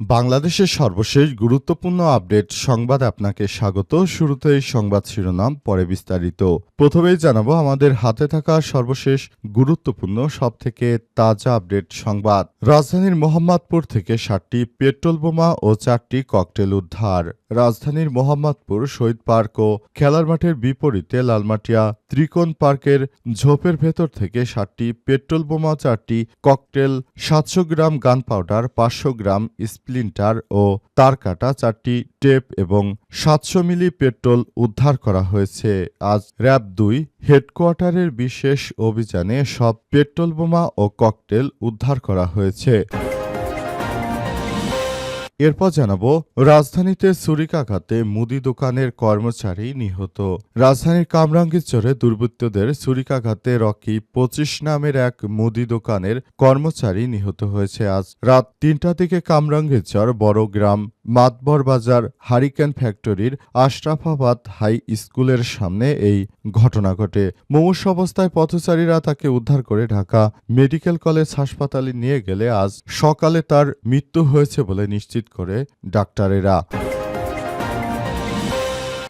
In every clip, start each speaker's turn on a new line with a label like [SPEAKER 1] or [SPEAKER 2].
[SPEAKER 1] বাংলাদেশের সর্বশেষ গুরুত্বপূর্ণ আপডেট সংবাদ আপনাকে স্বাগত। শুরুতেই সংবাদ শিরোনাম, পরে বিস্তারিত। প্রথমেই জানাব, আমাদের হাতে থাকা সর্বশেষ গুরুত্বপূর্ণ, সবথেকে তাজা আপডেট সংবাদ। রাজধানীর মোহাম্মদপুর থেকে ষাটটি পেট্রোল বোমা ও চারটি ককটেল উদ্ধার। রাজধানীর মোহাম্মদপুর, শহীদ পার্ক ও খেলার মাঠের বিপরীতে লালমাটিয়া ত্রিকোণ পার্কের ঝোপের ভেতর থেকে সাতটি পেট্রোল বোমা, চারটি ককটেল, সাতশো গ্রাম গান পাউডার পাঁচশো গ্রাম স্প্লিন্টার ও তারকাটা চারটি টেপ এবং সাতশো মিলি পেট্রোল উদ্ধার করা হয়েছে। আজ র্যাব দুই হেডকোয়ার্টারের বিশেষ অভিযানে সব পেট্রোল বোমা ও ককটেল উদ্ধার করা হয়েছে। এরপর জানাব, রাজধানীতে সুরিকাঘাতে মুদি দোকানের কর্মচারী নিহত। রাজধানীর কামরাঙ্গীরচরে দুর্বৃত্তদের সুরিকাঘাতে রকি পঁচিশ নামের এক মুদি দোকানের কর্মচারী নিহত হয়েছে। আজ রাত তিনটা থেকে কামরাঙ্গীরচর বড় গ্রাম মাতবর বাজার হারিকেন ফ্যাক্টরির আশরাফাবাদ হাই স্কুলের সামনে এই ঘটনা ঘটে। মুমূর্ষ অবস্থায় পথচারীরা তাকে উদ্ধার করে ঢাকা মেডিকেল কলেজ হাসপাতালে নিয়ে গেলে আজ সকালে তার মৃত্যু হয়েছে বলে নিশ্চিত করে ডাক্তারেরা।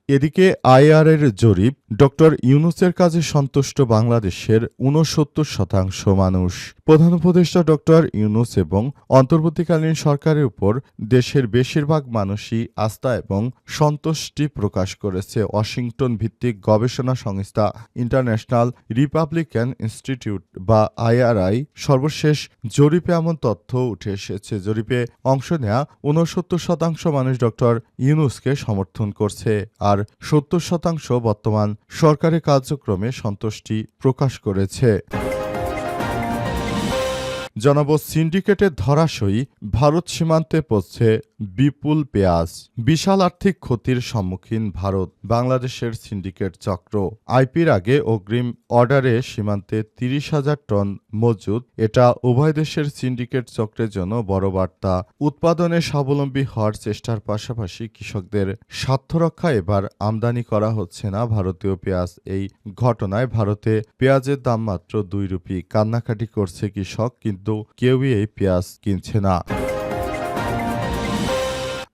[SPEAKER 1] এদিকে আইআরের জরিপ, ডক্টর ইউনুসের কাজে সন্তুষ্ট বাংলাদেশের ঊনসত্তর শতাংশ মানুষ। প্রধান উপদেষ্টা ডক্টর ইউনুস এবং অন্তর্বর্তীকালীন সরকারের উপর দেশের বেশিরভাগ মানুষই আস্থা এবং সন্তুষ্টি প্রকাশ করেছে ওয়াশিংটন ভিত্তিক গবেষণা সংস্থা ইন্টারন্যাশনাল রিপাবলিকান ইনস্টিটিউট বা আইআরআই। সর্বশেষ জরিপে এমন তথ্য উঠে এসেছে। জরিপে অংশ নেয়া ঊনসত্তর শতাংশ মানুষ ডক্টর ইউনুসকে সমর্থন করছে। আর সত্তর শতাংশ বর্তমান সরকারি কার্যক্রমে সন্তুষ্টি প্রকাশ করেছে। জানাব সিন্ডিকেটের ধরাশয়ী ভারত সীমান্তে পড়ছে বিপুল পেঁয়াজ। বিশাল আর্থিক ক্ষতির সম্মুখীন ভারত। বাংলাদেশের সিন্ডিকেট চক্র। আইপির আগে অগ্রিম অর্ডারে সীমান্তে তিরিশ হাজার টন মজুদ এটা উভয় দেশের সিন্ডিকেট চক্রের জন্য বড় বার্তা। উৎপাদনে স্বাবলম্বী হওয়ার চেষ্টার পাশাপাশি কৃষকদের স্বার্থ রক্ষা এবার আমদানি করা হচ্ছে না ভারতীয় পেঁয়াজ। এই ঘটনায় ভারতে পেঁয়াজের দাম মাত্র দুই রুপি। কান্নাকাটি করছে কৃষক, কিন্তু কেউই এই পেঁয়াজ কিনছে না।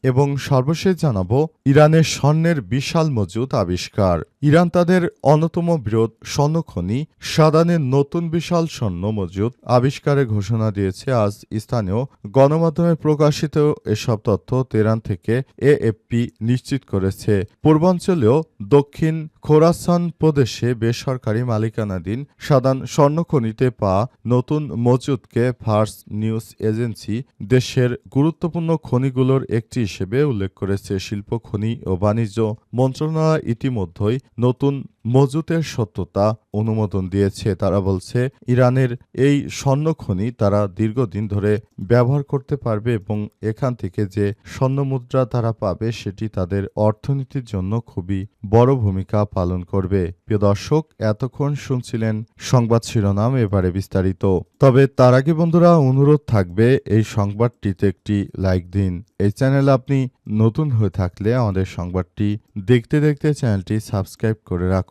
[SPEAKER 1] এবং সর্বশেষ জানাব ইরানের স্বর্ণের বিশাল মজুদ আবিষ্কার। ইরান তাদের অন্যতম বৃহৎ স্বর্ণখনি সাদানের নতুন বিশাল স্বর্ণ মজুদ আবিষ্কারের ঘোষণা দিয়েছে আজ স্থানীয় গণমাধ্যমে প্রকাশিত এসব তথ্য তেহরান থেকে এএফপি নিশ্চিত করেছে। পূর্বাঞ্চলীয় দক্ষিণ খোরাসান প্রদেশে বেসরকারি মালিকানাধীন সাদান স্বর্ণখনিতে পা নতুন মজুদকে ফার্স নিউজ এজেন্সি দেশের গুরুত্বপূর্ণ খনিগুলোর একটি হিসেবে উল্লেখ করেছে। শিল্প খনি ও বাণিজ্য মন্ত্রণালয় ইতিমধ্যেই নতুন মজুতের সত্যতা অনুমোদন দিয়েছে। তারা বলছে, ইরানের এই স্বর্ণ খনি তারা দীর্ঘদিন ধরে ব্যবহার করতে পারবে এবং এখান থেকে যে স্বর্ণ মুদ্রা তারা পাবে সেটি তাদের অর্থনীতির জন্য খুবই বড় ভূমিকা পালন করবে। প্রিয় দর্শক, এতক্ষণ শুনছিলেন সংবাদ শিরোনাম এবারে বিস্তারিত। তবে তার আগে বন্ধুরা, অনুরোধ থাকবে এই সংবাদটিতে একটি লাইক দিন। এই চ্যানেল আপনি নতুন হয়ে থাকলে আমাদের সংবাদটি দেখতে দেখতে চ্যানেলটি সাবস্ক্রাইব করে রাখুন।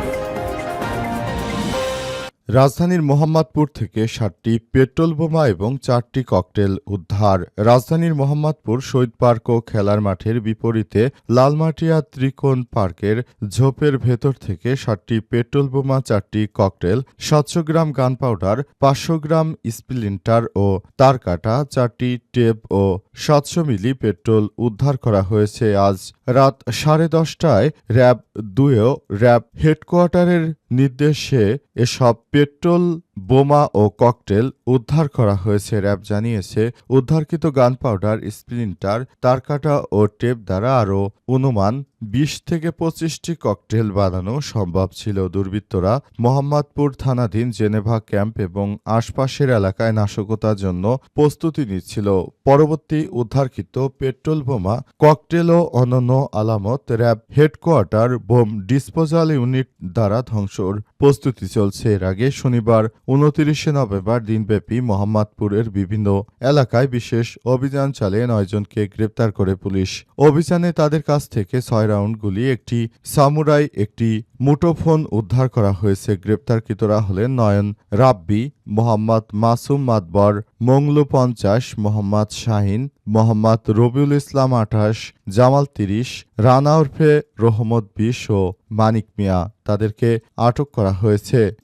[SPEAKER 1] রাজধানীর মোহাম্মদপুর থেকে সাতটি পেট্রোল বোমা এবং চারটি ককটেল উদ্ধার। রাজধানীর মোহাম্মদপুর শহীদ পার্ক ও খেলার মাঠের বিপরীতে লালমাটিয়া ত্রিকোণ পার্কের ঝোপের ভেতর থেকে সাতটি পেট্রোল বোমা, চারটি ককটেল, সাতশো গ্রাম গান পাউডার পাঁচশো গ্রাম স্প্লিন্টার ও তারকাটা, চারটি টেপ ও সাতশো মিলি পেট্রোল উদ্ধার করা হয়েছে। আজ রাত সাড়ে দশটায় র্যাব দুয়েও র্যাব হেডকোয়ার্টারের নির্দেশে এসব পেট্রোল বোমা ও ককটেল উদ্ধার করা হয়েছে, র্যাব জানিয়েছে। উদ্ধারকৃত গান পাউডার স্প্লিন্টার তারকাটা ও টেপ দ্বারা আরও অনুমান, বিশ থেকে পঁচিশটি ককটেল বানানো সম্ভব ছিল। দুর্বৃত্তরা মোহাম্মদপুর থানাধীন জেনেভা ক্যাম্প এবং আশপাশের এলাকায় নাশকতার জন্য প্রস্তুতি নিচ্ছিল। পরবর্তী উদ্ধারকৃত পেট্রোল বোমা, ককটেল ও অন্যান্য আলামত, RAB headquarter bomb disposal unit দ্বারা ধ্বংসর প্রস্তুতি চলছে এর আগে শনিবার উনতিরিশে নভেম্বর দিনব্যাপী মোহাম্মদপুরের বিভিন্ন এলাকায় বিশেষ অভিযান চালিয়ে নয়জনকে গ্রেপ্তার করে পুলিশ। অভিযানে তাদের কাছ থেকে ছয় রাউন্ড গুলি, একটি সামুরাই, একটি মুঠোফোন উদ্ধার করা হয়েছে। গ্রেপ্তারকৃতরা হলেন নয়ন রাব্বি মোহাম্মদ মাসুম মাতবর, মংলু পঞ্চাশ, মোহাম্মদ শাহিন, মোহাম্মদ রবিউল ইসলাম আঠাশ, জামাল তিরিশ, রানা ওরফে রহমত বিশ ও মানিক মিয়া। তাদেরকে আটক করা হয়েছে।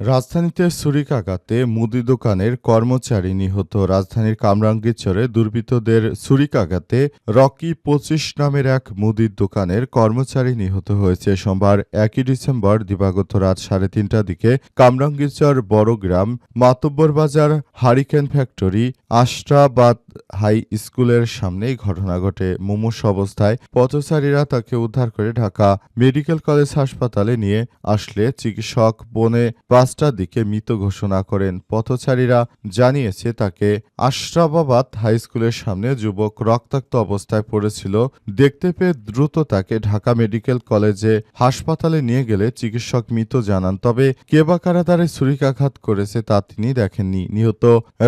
[SPEAKER 1] রাজধানীতে ছুরিকাঘাতে মুদি দোকানের কর্মচারী নিহত। রাজধানীর কামরাঙ্গীরচরে দুর্বৃত্তদের ছুরিকাঘাতে রকি পঁচিশ নামের এক মুদির দোকানের কর্মচারী নিহত হয়েছে। সোমবার একই ডিসেম্বর দিবাগত রাত সাড়ে তিনটার দিকে কামরাঙ্গীরচর বড়গ্রাম মাতব্বর বাজার হারিকেন ফ্যাক্টরি আশরাবাদ হাই স্কুলের সামনেই ঘটনা ঘটে। মুমূর্ষ অবস্থায় পথচারীরা তাকে উদ্ধার করে ঢাকা মেডিকেল কলেজ হাসপাতালে নিয়ে আসলে চিকিৎসক বনে পাঁচটার দিকে মৃত ঘোষণা করেন। পথচারীরা জানিয়েছে তাকে আশরাবাদ হাই স্কুলের সামনে যুবক রক্তাক্ত অবস্থায় পড়েছিল। দেখতে পেয়ে দ্রুত তাকে ঢাকা মেডিকেল কলেজে হাসপাতালে নিয়ে গেলে চিকিৎসক মৃত জানান, তবে কে বা কারা তারে ছুরিকাঘাত করেছে তা তিনি দেখেননি। নিহত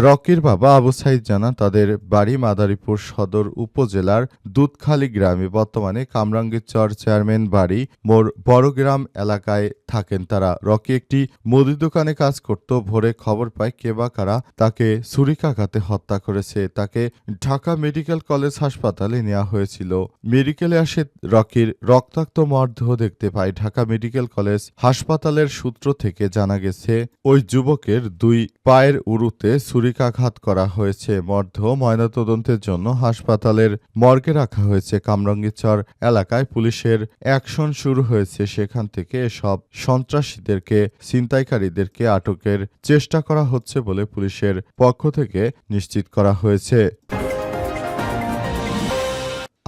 [SPEAKER 1] রকির বাবা আবু সাইদ জানান, তাদের বাড়ি মাদারীপুর সদর উপজেলার দুধখালী গ্রামে বর্তমানে কামরাঙ্গীরচর চেয়ারম্যান বাড়ি মোর বড়গ্রাম এলাকায় থাকেন তারা। রকি একটি মুদি দোকানে কাজ করত, ভোরে খবর পায় কে বা কারা তাকে ছুরিকাঘাতে হত্যা করেছে। তাকে ঢাকা মেডিকেল কলেজ হাসপাতালে নেওয়া হয়েছিল। মেডিকেলে আসে রকির রক্তাক্ত মরদেহ দেখতে পায়। ঢাকা মেডিকেল কলেজ হাসপাতালের সূত্র থেকে জানা গেছে, ওই যুবকের দুই পায়ের উরুতে ছুরিকাঘাত করা হয়েছে। মরদেহ ময়নাতদন্তের জন্য হাসপাতালের মর্গে রাখা হয়েছে। কামরঙ্গীরচর এলাকায় পুলিশের অ্যাকশন শুরু হয়েছে। সেখান থেকে এসব সন্ত্রাসীদেরকে ছিনতাইকারীদেরকে আটকের চেষ্টা করা হচ্ছে বলে পুলিশের পক্ষ থেকে নিশ্চিত করা হয়েছে।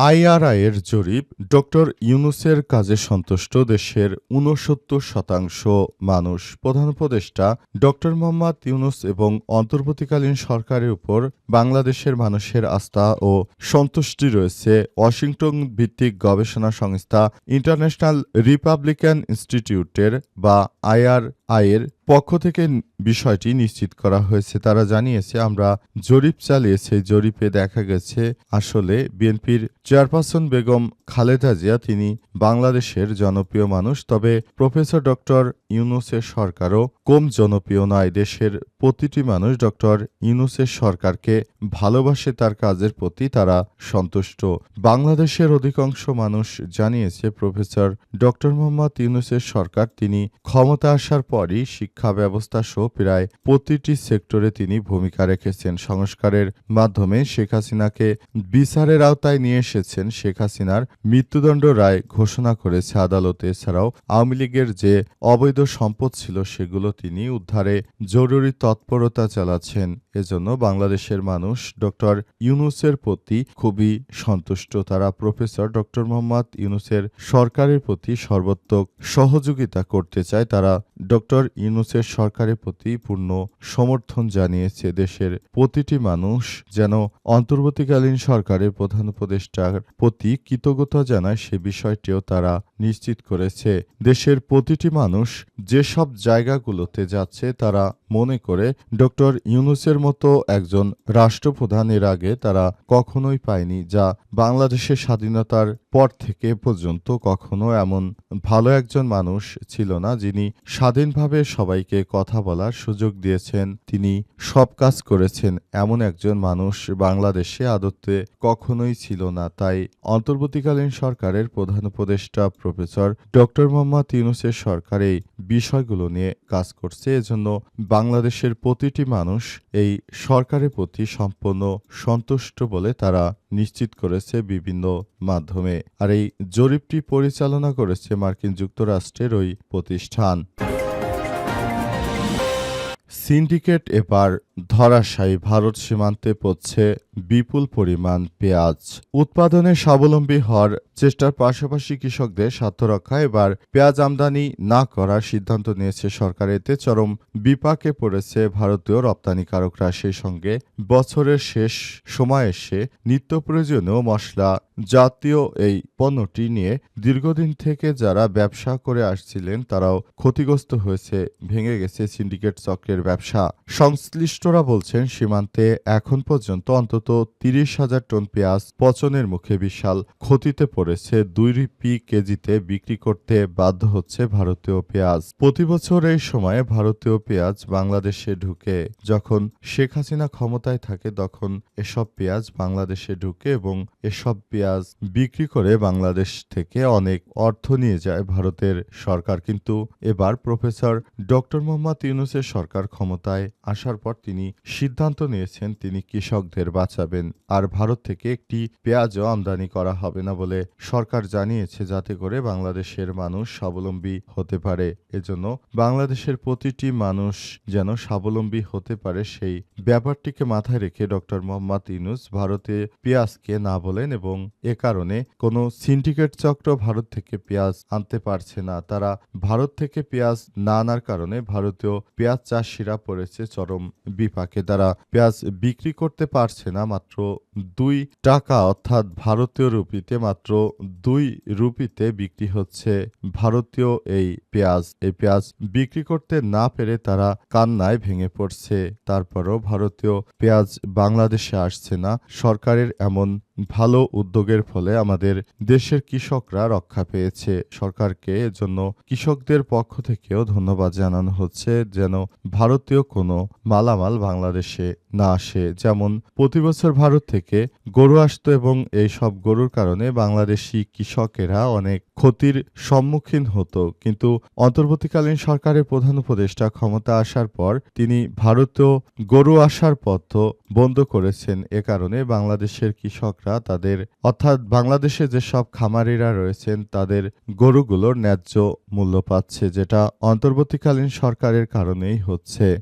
[SPEAKER 1] আইআরআইয়ের জরিপ ডক্টর ইউনুসের কাজে সন্তুষ্ট দেশের ঊনসত্তর শতাংশ মানুষ। প্রধান উপদেষ্টা ডক্টর মোহাম্মদ ইউনুস এবং অন্তর্বর্তীকালীন সরকারের উপর বাংলাদেশের মানুষের আস্থা ও সন্তুষ্টি রয়েছে ওয়াশিংটন ভিত্তিক গবেষণা সংস্থা ইন্টারন্যাশনাল রিপাবলিকান ইনস্টিটিউটের বা আইআরআইয়ের পক্ষ থেকে বিষয়টি নিশ্চিত করা হয়েছে। তারা জানিয়েছে, আমরা জরিপ চালিয়ে সেই জরিপে দেখা গেছে, আসলে বিএনপির চেয়ারপারসন বেগম খালেদা জিয়া তিনি বাংলাদেশের জনপ্রিয় মানুষ, তবে প্রফেসর ডক্টর ইউনুসের সরকারও কম জনপ্রিয় নয়, দেশের প্রতিটি মানুষ ডক্টর ইউনুসের সরকারকে ভালোবাসে তার কাজের প্রতি তারা সন্তুষ্ট। বাংলাদেশের অধিকাংশ মানুষ জানিয়েছে, প্রফেসর ডক্টর মোহাম্মদ ইউনুসের সরকার তিনি ক্ষমতা আসার পরই শিক্ষা ব্যবস্থা সহ প্রায় প্রতিটি সেক্টরে তিনি ভূমিকা রেখেছেন। সংস্কারের মাধ্যমে শেখ হাসিনাকে বিচারের আওতায় নিয়ে এসেছেন। শেখ হাসিনার মৃত্যুদণ্ড রায় ঘোষণা করেছে আদালতে। এছাড়াও আওয়ামী লীগের যে অবৈধ সম্পদ ছিল সেগুলো তিনি উদ্ধারে জরুরি তৎপরতা চালাচ্ছেন। এজন্য বাংলাদেশের মানুষ ডক্টর ইউনুসের প্রতি খুবই সন্তুষ্ট। তারা প্রফেসর ডক্টর মোহাম্মদ ইউনুসের সরকারের প্রতি সর্বোত্তক সহযোগিতা করতে চায়। তারা ডক্টর ইউনুসের সরকারের প্রতি পূর্ণ সমর্থন জানিয়েছে। দেশের প্রতিটি মানুষ যেন অন্তর্বর্তীকালীন সরকারের প্রধান উপদেষ্টার প্রতি কৃতজ্ঞতা জানায় সে বিষয়টিও তারা নিশ্চিত করেছে। দেশের প্রতিটি মানুষ যেসব জায়গাগুলোতে যাচ্ছে, তারা মনে করে ডক্টর ইউনুসের মতো একজন রাষ্ট্রপ্রধানের আগে তারা কখনোই পায়নি যা বাংলাদেশের স্বাধীনতার পর থেকে পর্যন্ত কখনো এমন ভালো একজন মানুষ ছিল না যিনি স্বাধীনভাবে সবাইকে কথা বলার সুযোগ দিয়েছেন। তিনি সব কাজ করেছেন এমন একজন মানুষ বাংলাদেশে আদতে কখনোই ছিল না। তাই অন্তর্বর্তীকালীন সরকারের প্রধান উপদেষ্টা প্রফেসর ডক্টর মোহাম্মদ ইউনুসের সরকার এই বিষয়গুলো নিয়ে কাজ করছে। এজন্য বাংলাদেশের প্রতিটি মানুষ এই সরকারের প্রতি সম্পূর্ণ সন্তুষ্ট বলে তারা নিশ্চিত করেছে বিভিন্ন মাধ্যমে। আর এই জরিপটি পরিচালনা করেছে মার্কিন যুক্তরাষ্ট্রের ওই প্রতিষ্ঠান। সিন্ডিকেট এবার ধরাশায়ী ভারত সীমান্তে পড়ছে বিপুল পরিমাণ পেঁয়াজ। উৎপাদনে স্বাবলম্বী হওয়ার চেষ্টার পাশাপাশি কৃষকদের স্বার্থ রক্ষা এবার পেঁয়াজ আমদানি না করার সিদ্ধান্ত নিয়েছে সরকার। এতে চরম বিপাকে পড়েছে ভারতীয় রপ্তানিকারকরা। সেই সঙ্গে বছরের শেষ সময় এসে নিত্য প্রয়োজনীয় মশলা জাতীয় এই পণ্যটি নিয়ে দীর্ঘদিন থেকে যারা ব্যবসা করে আসছিলেন, তারাও ক্ষতিগ্রস্ত হয়েছে, ভেঙে গেছে সিন্ডিকেট চক্রের ব্যবসা। সংশ্লিষ্টরা বলছেন, সীমান্তে এখন পর্যন্ত অন্তত তিরিশ হাজার টন পেঁয়াজ পচনের মুখে বিশাল ক্ষতিতে পড়েছে। দুই রুপি কেজিতে বিক্রি করতে বাধ্য হচ্ছে ভারতীয় পেঁয়াজ। প্রতি বছর এই সময়ে ভারতীয় পেঁয়াজ বাংলাদেশে ঢুকে। যখন শেখ হাসিনা ক্ষমতায় থাকে, তখন এসব পেঁয়াজ বাংলাদেশে ঢুকে এবং এসব পেঁয়াজ বিক্রি করে বাংলাদেশ থেকে অনেক অর্থ নিয়ে যায় ভারতের সরকার। কিন্তু এবার প্রফেসর ডক্টর মোহাম্মদ ইউনুসের সরকার ক্ষমতায় আসার পর তিনি সিদ্ধান্ত নিয়েছেন তিনি কৃষকদের বাঁচাবেন, আর ভারত থেকে একটি পেঁয়াজও আমদানি করা হবে না বলে সরকার জানিয়েছে, যাতে করে বাংলাদেশের মানুষ স্বাবলম্বী হতে পারে। এজন্য বাংলাদেশের প্রতিটি মানুষ যেন স্বাবলম্বী হতে পারে সেই ব্যাপারটিকে মাথায় রেখে ডক্টর মোহাম্মদ ইউনুস ভারতে পেঁয়াজকে না বলেন এবং এ কারণে কোনো সিন্ডিকেট চক্র ভারত থেকে পেঁয়াজ আনতে পারছে না। তারা ভারত থেকে পেঁয়াজ না আনার কারণে ভারতীয় পেঁয়াজ চাষিরা পড়েছে চরম বিপাকে তারা পেঁয়াজ বিক্রি করতে পারছে না, মাত্র দুই টাকা, অর্থাৎ ভারতীয় রুপিতে, মাত্র দুই রুপিতে বিক্রি হচ্ছে ভারতীয় এই পেঁয়াজ। এই পেঁয়াজ বিক্রি করতে না পেরে তারা কান্নায় ভেঙে পড়ছে। তারপরও ভারতীয় পেঁয়াজ বাংলাদেশে আসছে না। সরকারের এমন ভালো উদ্যোগের ফলে আমাদের দেশের কৃষকরা রক্ষা পেয়েছে। সরকারকে এজন্য কৃষকদের পক্ষ থেকেও ধন্যবাদ জানানো হচ্ছে যেন ভারতীয় কোনো মালামাল বাংলাদেশে না আসে। যেমন, প্রতি বছর ভারত থেকে গরু আসতো এবং এই সব গরুর কারণে বাংলাদেশি কৃষকেরা অনেক ক্ষতির সম্মুখীন হতো। কিন্তু অন্তর্বর্তীকালীন সরকারের প্রধান উপদেষ্টা ক্ষমতা আসার পর তিনি ভারতীয় গরু আসার পথ বন্ধ করেছেন। এ কারণে বাংলাদেশের কৃষকরা তাদের, অর্থাৎ বাংলাদেশে যেসব খামারিরা রয়েছেন, তাদের গরুগুলোর ন্যায্য মূল্য পাচ্ছে, যেটা অন্তর্বর্তীকালীন সরকারের কারণেই হচ্ছে।